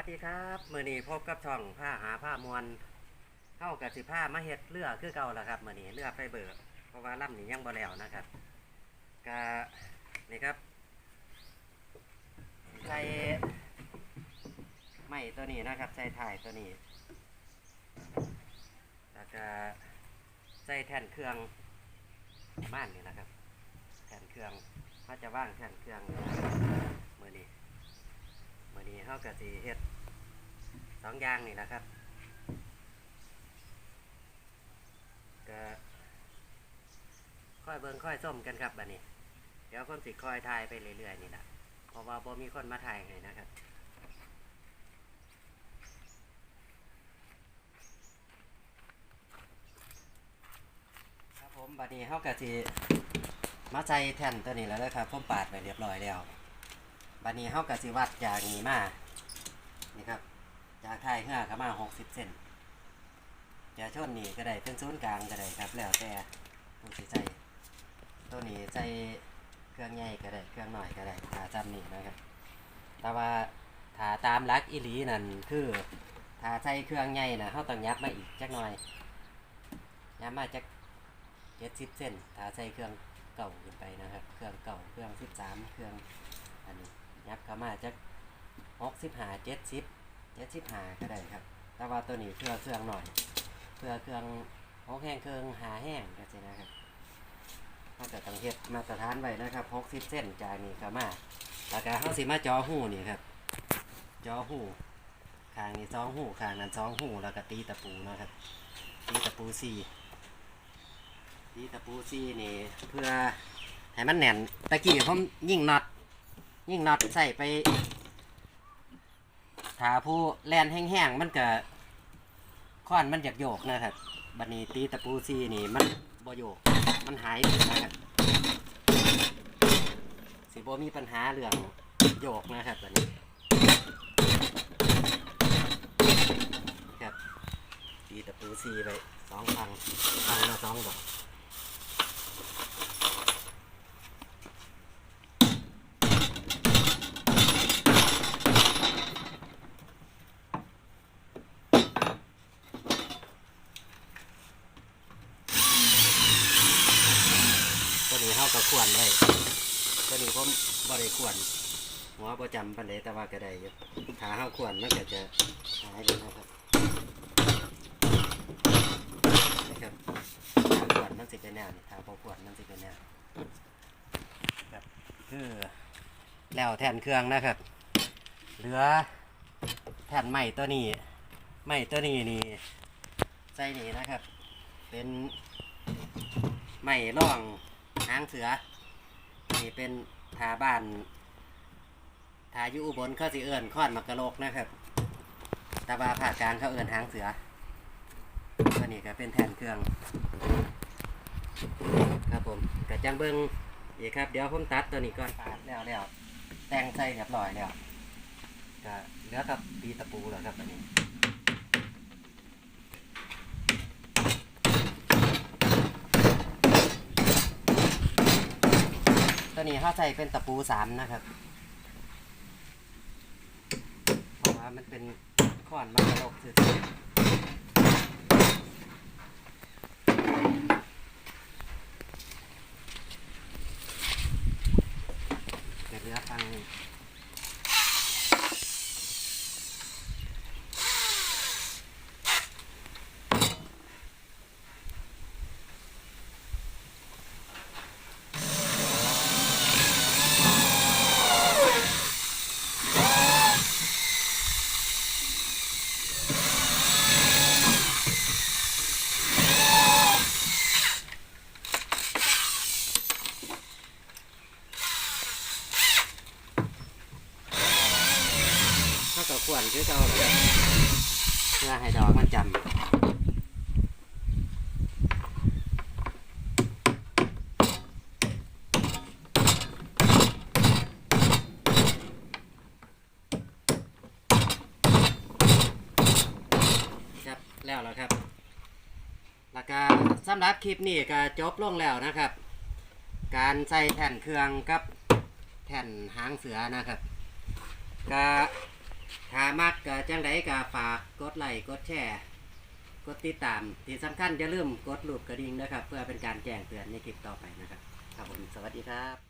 วัสดีครับมือนี้พบกับช่องผ้าหาผ้ามวลเข้ากับสิผ้ามาเฮ็ดเรือคือเก่าแล้วครับมือนี้เรือไฟเบอร์เพราะว่าลำนี้ยังบ่แล้วนะครับกะนี่ครับใส่ไม้ตัวนี้นะครับใส่ถ่ายตัวนี้แล้วก็ใส่แท่นเครื่องบ้านนี่นะครับ แท่นเครื่องเขาจะว่างแท่นเครื่องมือนี้มื่อนี้าก็สิเฮ็ดสองอย่างนี่นะครับก็ค่อยเบิ่งค่อยส้มกันครับบัดนี้ เดี๋ยวคนสิค่อยถ่ายไปเรื่อยๆนี่แหละเพราะว่าบ่มีคนมาถ่ายให้นะครับครับผมบัดนี้เขาก็สิมาใส่แท่นตัวนี้แล้วนะครับผมปาดไปเรียบร้อยแล้ว บัดนี้เฮากะสิวัดจากนี้มา นี่ครับ จากท้ายเหือเข้ามา60เซนจะชนนี่ก็ได้เป็นศูนย์กลางก็ได้ครับ แล้วแต่ผู้สิใส่ตัวนี้ใส่เครื่องใหญ่ก็ได้เครื่องหน้อยก็ได้ถ้าจำนี่นะครับ แต่ว่าถ้าตามลักอีหลีนั่นคือถ้าใส่เครื่องใหญ่นะเฮาต้องยับมาอีกจักหน่อยยับมาจัก70เซนถ้าใส่เครื่องเก่าขึ้นไปนะครับ เครื่องเก่า เครื่อง13เครื่องอันนี้ยับเข้ามาจาก หกสิบหาเจ็ดสิบเจ็ดสิบหาก็ได้ครับ แต่ว่าตัวนี้เพื่อเครื่องหน่อย เพื่อเครื่องหกแห้งเครื่องหาแห้งก็สินะครับถ้าเกิดต้องเฮ็ดมาตรฐานไว้นะครับหกสิบเส้นจากนี้เข้ามาแล้วก็เขาสิมาจอหูนี่ครับ จอหูข้างนี้สองหูข้างนั้นสองหูแล้วก็ตีตะปูนะครับ ตีตะปูสี่ตีตะปูสี่นี่เพื่อให้มันแน่นตะกี้ผมยิ่งน็อตยิ่งน็อตใส่ไป ถ้าผู้แลนแห้งๆมันก็ค้อนมันอยากโยกนะครับบัดนี้ตีตะปูซีนี่มันบ่โยก มันหายไปนะครับสิบ่มีปัญหาเรื่องโยกนะครับบัดนี้ครับตีตะปูซีไปสองฟังฟังละสองดอก ตัวนี้เฮาก็ควรไว้ตัวนี้ผมบ่ได้ควรหัวประจำปันใดแต่ว่าก็ได้อยู่ขาเฮาควรมันก็จะหายไปนะครับนะครับขาควรมันสิเป็นแนวนี่ขาบ่ควรมันสิเป็นแนวครับคือแล้วแทนเครื่องนะครับ เหลือแผ่นใหม่ตัวนี้ใหม่ตัวนี้นี่ใส่นี่นะครับ เป็นไม้ร่อง หางเสือ นี่เป็นทาบ้านทาอยุอุบลเขาสิเอิญค้อนมักกะโลกนะครับแต่ว่าภากลางเขาเอิญหางเสือตัวนี้ก็เป็นแทนเครื่อง ครับผมกระจังเบิ้งอีกครับ เดี๋ยวผมตัดตัวนี้ก่อนปาดแล้วแล้วแต่งใส่เรียบร้อยแล้วก็เหลือกับตีตะปูแล้วครับอันนี้ตัวนี้ เขาใส่เป็นตะปูสามนะครับ เพราะว่ามันเป็นข้อนมันกระโลกสื่อเดี๋ยวเรือฟัง วรคือเก่าเลยครับเพื่อให้ดอกมันจำครับแล้วแล้วครับ แล้วก็สำหรับคลิปนี้ก็จบลงแล้วนะครับ การใส่แผ่นเครื่องกับแผ่นหางเสือนะครับก็ ถ้ามักก็จังไดก็ฝากกดไลค์กดแชร์ กดติดตามที่สำคัญอย่าลืมกดรูปกระดิ่งนะครับ เพื่อเป็นการแจ้งเตือนในคลิปต่อไปนะครับ ครับผม สวัสดีครับ